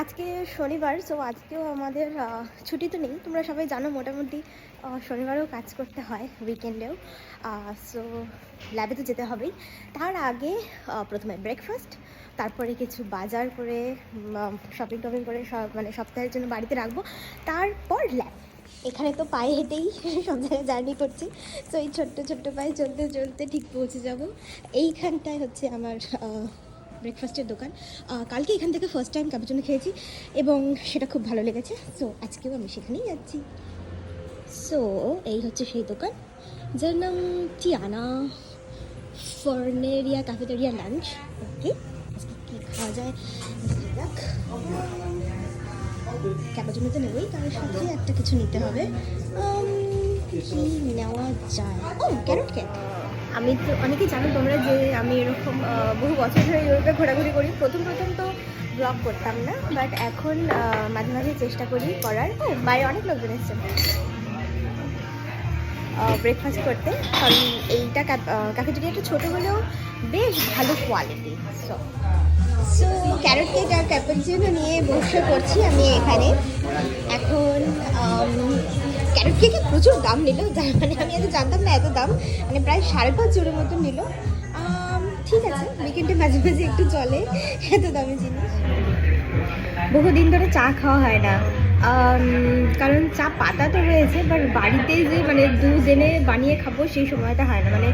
আজকে শনিবার সো আজকেও আমাদের ছুটি তো নেই। তোমরা সবাই জানো মোটামুটি শনিবারেও কাজ করতে হয় উইকেন্ডেও সো ল্যাবে তো যেতে হবেই। তার আগে প্রথমে ব্রেকফাস্ট তারপরে কিছু বাজার করে শপিং টপিং করে সব মানে সপ্তাহের জন্য বাড়িতে রাখব। তারপর ল্যাব এখানে তো পায়ে হেঁটেই সব জায়গায় জার্নি করছি। তো এই ছোট্ট ছোট্ট পায়ে চলতে চলতে ঠিক পৌঁছে যাব। এইখানটায় হচ্ছে আমার ব্রেকফাস্টের দোকান। কালকে এখান থেকে ফার্স্ট টাইম ক্যাপুচিনো খেয়েছি এবং সেটা খুব ভালো লেগেছে। সো আজকেও আমি সেখানেই যাচ্ছি। সো এই হচ্ছে সেই দোকান। যার নাম Tiana Forneria cafeteria lunch okay আজকে কী খাওয়া যায়? যাক। ক্যাপাচিনো তো নেবই, তার সাথে একটা কিছু নিতে হবে। কি নেওয়া যায়? ও ক্যারট কেক আমি তো অনেকেই জানো তোমরা যে আমি এরকম বহু বছর ধরে ইউরোপে ঘোরাঘুরি করি। প্রথম প্রথম তো ব্লগ করতাম না বাট এখন মাঝে মাঝে চেষ্টা করি করার। ও বাইরে অনেক লোকজন এসছে। ব্রেকফাস্ট করতে। কারণ এইটা ক্যাফেটেরিয়াটা ছোটো হলেও বেশ ভালো quality so so carrot cake আর ক্যাপাচিনো নিয়ে বসে করছি আমি এখানে। এখন কেকে প্রচুর দাম নিল যার মানে আমি এত জানতাম না এত দাম মানে প্রায় সাড়ে পাঁচ জোরের মতো নিল। ঠিক আছে উইকেন্ডে মাঝে মাঝে একটু চলে, এত দামি জিনিস। বহুদিন ধরে চা খাওয়া হয় না। কারণ চা পাতা তো রয়েছে বাট বাড়িতে যে মানে দুধ বানিয়ে খাব সেই সময়টা হয় না। মানে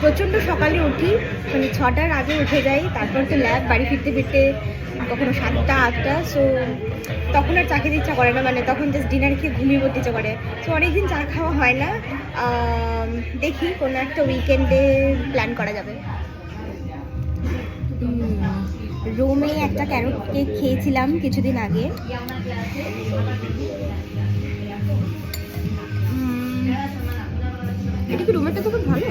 প্রচণ্ড সকালে উঠি মানে ছটার আগে উঠে যাই, তারপর তো ল্যাব বাড়ি ফিরতে ফিরতে কখনো সাতটা, আটটা সো তখন আর চা খেতে ইচ্ছা করে না মানে তখন জাস্ট ডিনার খেয়ে ঘুমিয়ে পড়তে ইচ্ছা করে। সো অনেকদিন চা খাওয়া হয় না দেখি কোনো একটা উইকেন্ডে প্ল্যান করা যাবে। রোমে একটা ক্যারট কেক খেয়েছিলাম কিছুদিন আগে। এটা কি রোমেরটা তো খুব ভালো?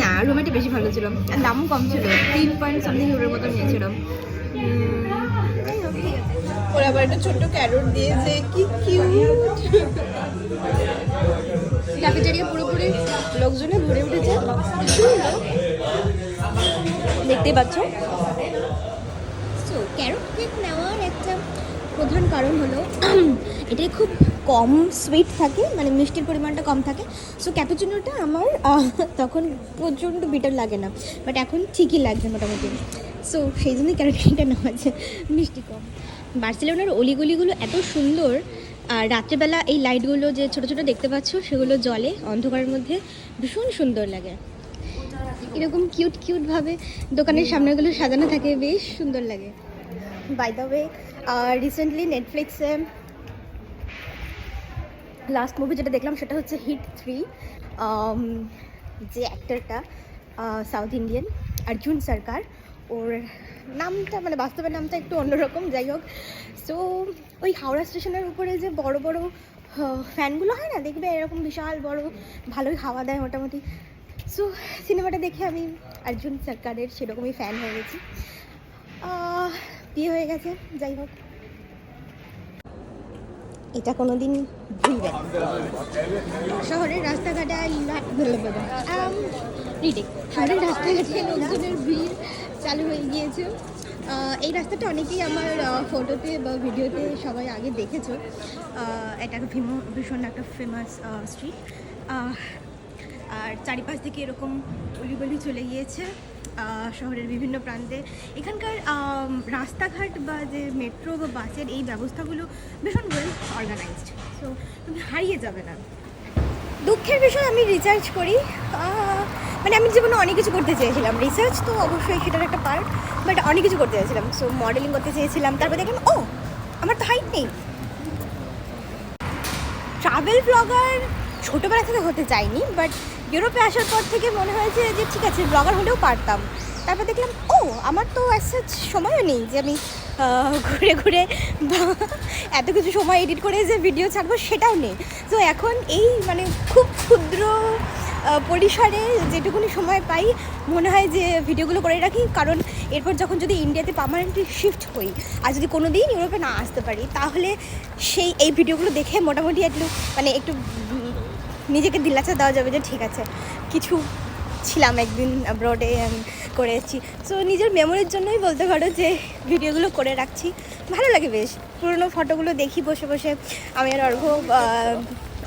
না রুমেটা বেশি ভালো ছিল। আর দামও কম ছিল। তিন পয়েন্ট সামথিং ইউরোর মতো নিয়েছিলাম ওরা আবার একটা ছোট্ট ক্যারট দিয়েছে। কি কিউট ক্যাফেটেরিয়া পুরোপুরি লোকজনে ভরে উঠেছে। দেখতে পাচ্ছ। ক্যারট কেক নেওয়ার একটা প্রধান কারণ হলো, এটাই খুব কম সুইট থাকে মানে মিষ্টির পরিমাণটা কম থাকে। সো ক্যাপুচিনোটা আমার তখন প্রচণ্ড বিটার লাগে না বাট এখন ঠিকই লাগছে মোটামুটি। সো সেই জন্যই ক্যারট কেকটা নেওয়া আছে, মিষ্টি কম। বার্সেলোনার অলিগলিগুলো এত সুন্দর, আর রাত্রেবেলা এই লাইটগুলো যে ছোট ছোট দেখতে পাচ্ছ, সেগুলো জলে অন্ধকারের মধ্যে ভীষণ সুন্দর লাগে। এরকম কিউট কিউটভাবে দোকানের সামনেগুলো সাজানো থাকে, বেশ সুন্দর লাগে। বাই দ্য ওয়ে রিসেন্টলি নেটফ্লিক্সে লাস্ট মুভি যেটা দেখলাম সেটা হচ্ছে হিট থ্রি যে অ্যাক্টরটা সাউথ ইন্ডিয়ান অর্জুন সরকার ওর নামটা মানে বাস্তবের নামটা একটু অন্যরকম, যাই হোক। সো ওই হাওড়া স্টেশনের উপরে যে বড় বড় ফ্যানগুলো হয় না, দেখবে এরকম বিশাল বড়, ভালোই হাওয়া দেয় মোটামুটি। সো সিনেমাটা দেখে আমি অর্জুন সরকারের সেরকমই ফ্যান হয়ে গেছি। বিয়ে হয়ে গেছে, যাই হোক। এটা কোনো দিন ভুলবে না। শহরের রাস্তাঘাটে শহরের রাস্তাঘাটে লোকজনের ভিড় চালু হয়ে গিয়েছে। এই রাস্তাটা অনেকেই আমার ফটোতে বা ভিডিওতে সবাই আগে দেখেছ। এটা ভীষণ একটা ফেমাস স্ট্রিট আর চারিপাশ থেকে এরকম অলিগলি চলে গিয়েছে শহরের বিভিন্ন প্রান্তে। এখানকার রাস্তাঘাট বা যে মেট্রো বা বাসের এই ব্যবস্থাগুলো ভীষণ ওয়েল অর্গানাইজড সো তুমি হারিয়ে যাবে না। দুঃখের বিষয় আমি রিসার্চ করি। মানে আমি জীবনে অনেক কিছু করতে চেয়েছিলাম। রিসার্চ তো অবশ্যই সেটার একটা পার্ট বাট অনেক কিছু করতে চেয়েছিলাম। সো মডেলিং করতে চেয়েছিলাম। তারপর দেখলাম, ও, আমার তো হাইট নেই। ট্রাভেল ব্লগার ছোটোবেলা থেকে হতে চাইনি বাট ইউরোপে আসার পর থেকে মনে হয়েছে যে ঠিক আছে ব্লগার হলেও পারতাম। তারপর দেখলাম, ও, আমার তো অ্যাসাচ সময়ও নেই যে আমি ঘুরে ঘুরে এত কিছু সময় এডিট করে যে ভিডিও ছাড়বো সেটাও নেই। তো এখন এই মানে খুব ক্ষুদ্র পরিসরে যেটুকুনি সময় পাই, মনে হয় যে ভিডিওগুলো করে রাখি। কারণ এরপর যখন যদি ইন্ডিয়াতে পার্মানেন্টলি শিফট হই, আর যদি কোনো দিন ইউরোপে না আসতে পারি, তাহলে সেই এই ভিডিওগুলো দেখে মোটামুটি একটু মানে একটু নিজেকে দিলাচা দেওয়া যাবে যে ঠিক আছে। কিছু ছিলাম একদিন ব্রডে করে এসেছি। সো নিজের মেমোরির জন্যই বলতে পারো যে ভিডিওগুলো করে রাখছি। ভালো লাগে বেশ। পুরনো ফটোগুলো দেখি বসে বসে। আমি আর অর্ঘ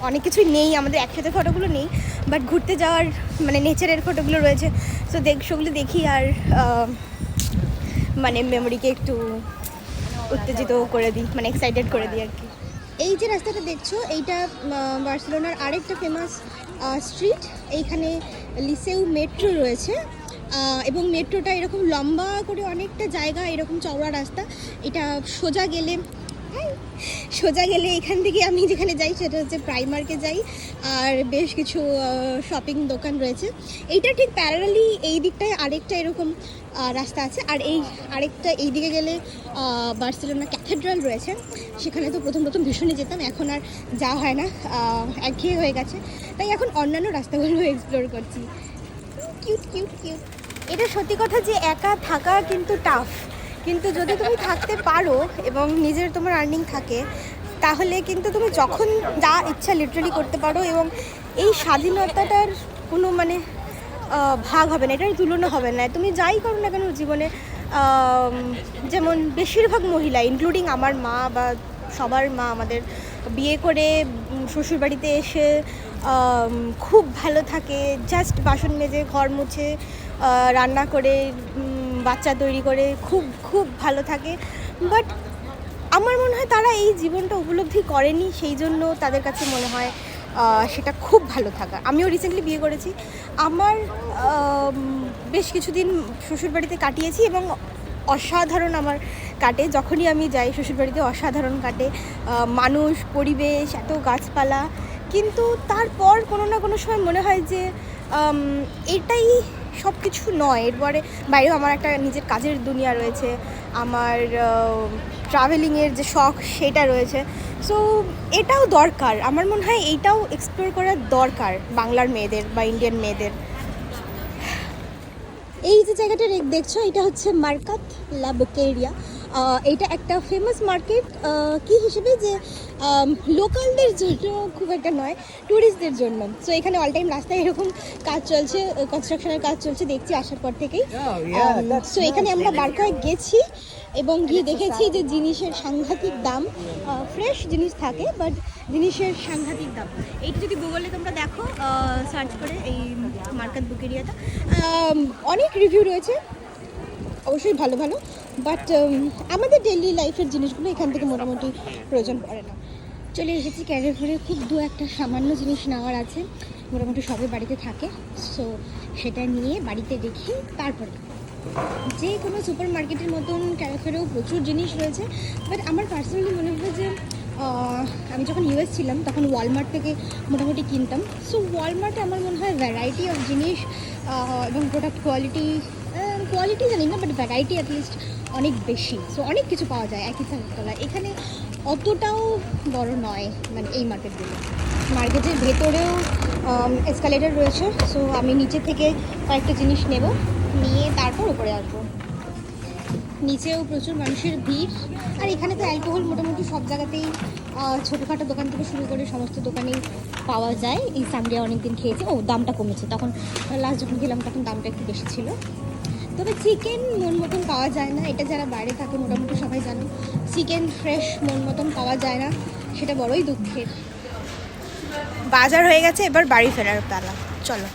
অনেক কিছুই নেই, আমাদের একসাথে ফটোগুলো নেই। বাট ঘুরতে যাওয়ার মানে নেচারের ফটোগুলো রয়েছে। সো দেখ, সেগুলো দেখি আর মানে মেমোরিকে একটু উত্তেজিত করে দিই মানে এক্সাইটেড করে দিই আর কি। এই যে রাস্তাটা দেখছ, এইটা বার্সেলোনার আরেকটা ফেমাস স্ট্রিট এইখানে লিসেউ মেট্রো রয়েছে। এবং মেট্রোটা এরকম লম্বা করে অনেকটা জায়গা, এরকম চওড়া রাস্তা। এটা সোজা গেলে সোজা গেলে এখান থেকে আমি যেখানে যাই সেটা হচ্ছে প্রাইমার্কে যাই। আর বেশ কিছু শপিং দোকান রয়েছে। এইটা ঠিক প্যারালি এই দিকটায় আরেকটা এরকম রাস্তা আছে। আর এই আরেকটা এই দিকে গেলে বার্সেলোনা ক্যাথেড্রাল রয়েছে। সেখানে তো প্রথম প্রথম ভীষণই যেতাম। এখন আর যাওয়া হয় না। একঘেয়ে হয়ে গেছে। তাই এখন অন্যান্য রাস্তাগুলো এক্সপ্লোর করছি। কিউট কিউট কিউট এটা সত্যি কথা যে একা থাকা কিন্তু টাফ কিন্তু যদি তুমি থাকতে পারো এবং নিজের তোমার আর্নিং থাকে, তাহলে কিন্তু তুমি যখন যা ইচ্ছা লিটারালি করতে পারো এবং এই স্বাধীনতাটার কোনো মানে ভাগ হবে না, এটার তুলনা হবে না। তুমি যাই করো না কেন জীবনে যেমন বেশিরভাগ মহিলা ইনক্লুডিং আমার মা বা সবার মা আমাদের বিয়ে করে শ্বশুরবাড়িতে এসে খুব ভালো থাকে জাস্ট বাসন মেজে, ঘর মুছে রান্না করে বাচ্চা তৈরি করে খুব খুব ভালো থাকে। বাট আমার মনে হয় তারা এই জীবনটা উপলব্ধি করেনি সেই জন্য তাদের কাছে মনে হয় সেটা খুব ভালো থাকা। আমিও রিসেন্টলি বিয়ে করেছি। আমার আম, বেশ কিছুদিন শ্বশুরবাড়িতে কাটিয়েছি এবং অসাধারণ আমার কাটে। যখনই আমি যাই শ্বশুরবাড়িতে অসাধারণ কাটে। মানুষ পরিবেশ এত গাছপালা। কিন্তু তারপর কোনো না কোনো সময় মনে হয় যে এটাই সব কিছু নয়। এরপরে বাইরেও আমার একটা নিজের কাজের দুনিয়া রয়েছে। আমার ট্রাভেলিংয়ের যে শখ সেটা রয়েছে। সো এটাও দরকার। আমার মনে হয় এইটাও এক্সপ্লোর করা দরকার বাংলার মেয়েদের বা ইন্ডিয়ান মেয়েদের। এই যে জায়গাটা দেখছ, এটা হচ্ছে মার্কাত লা বুকেরিয়া এটা একটা ফেমাস মার্কেট কি হিসেবে যে লোকালদের জন্য খুব একটা নয় ট্যুরিস্টদের জন্য। সো এখানে অল টাইম রাস্তায় এরকম কাজ চলছে কনস্ট্রাকশনের কাজ চলছে দেখছি আসার পর থেকেই। সো এখানে আমরা বার কয়েক গেছি এবং গিয়ে দেখেছি যে জিনিসের সাংঘাতিক দাম ফ্রেশ জিনিস থাকে বাট জিনিসের সাংঘাতিক দাম। এইটা যদি গুগলে তোমরা দেখো সার্চ করে এই মার্কেট বুকেরিয়াটা আম, অনেক রিভিউ রয়েছে। অবশ্যই ভালো ভালো। বাট আমাদের ডেইলি লাইফের জিনিসগুলো এখান থেকে মোটামুটি প্রয়োজন পড়ে না। চলে এসেছি ক্যারিয়ার খুব দু একটা সামান্য জিনিস নেওয়ার আছে। মোটামুটি সবাই বাড়িতে থাকে। সো সেটা নিয়ে বাড়িতে রেখে তারপরে যে কোনো সুপার মার্কেটের মতন ক্যারাফেরেও প্রচুর জিনিস রয়েছে। বাট আমার পার্সোনালি মনে হয় যে আমি যখন ইউএস ছিলাম, তখন ওয়ালমার্ট থেকে মোটামুটি কিনতাম। সো ওয়ালমার্টে আমার মনে হয় ভ্যারাইটি অফ জিনিস এবং প্রোডাক্ট কোয়ালিটি কোয়ালিটি জানি না বাট ভ্যারাইটি অ্যাটলিস্ট অনেক বেশি। সো অনেক কিছু পাওয়া যায় একই তলায় এখানে অতটাও বড় নয় মানে এই মার্কেটগুলো। মার্কেটের ভেতরেও এসকালেটার রয়েছে। সো আমি নিচে থেকে কয়েকটা জিনিস নেব, নিয়ে তারপর উপরে আসব। নিচেও প্রচুর মানুষের ভিড়। আর এখানে তো অ্যালকোহল মোটামুটি সব জায়গাতেই ছোটোখাটো দোকান থেকে শুরু করে সমস্ত দোকানেই পাওয়া যায়। এই সাংরিয়া অনেকদিন খেয়েছি। ও, দামটা কমেছে। তখন লাস্ট যখন গেলাম তখন দামটা একটু বেশি ছিল। তবে চিকেন মন মতন পাওয়া যায় না, এটা যারা বাইরে থাকে মোটামুটি সবাই জানো। চিকেন ফ্রেশ মন মতন পাওয়া যায় না, সেটা বড়ই দুঃখের। বাজার হয়ে গেছে, এবার বাড়ি ফেরার পালা। চলো।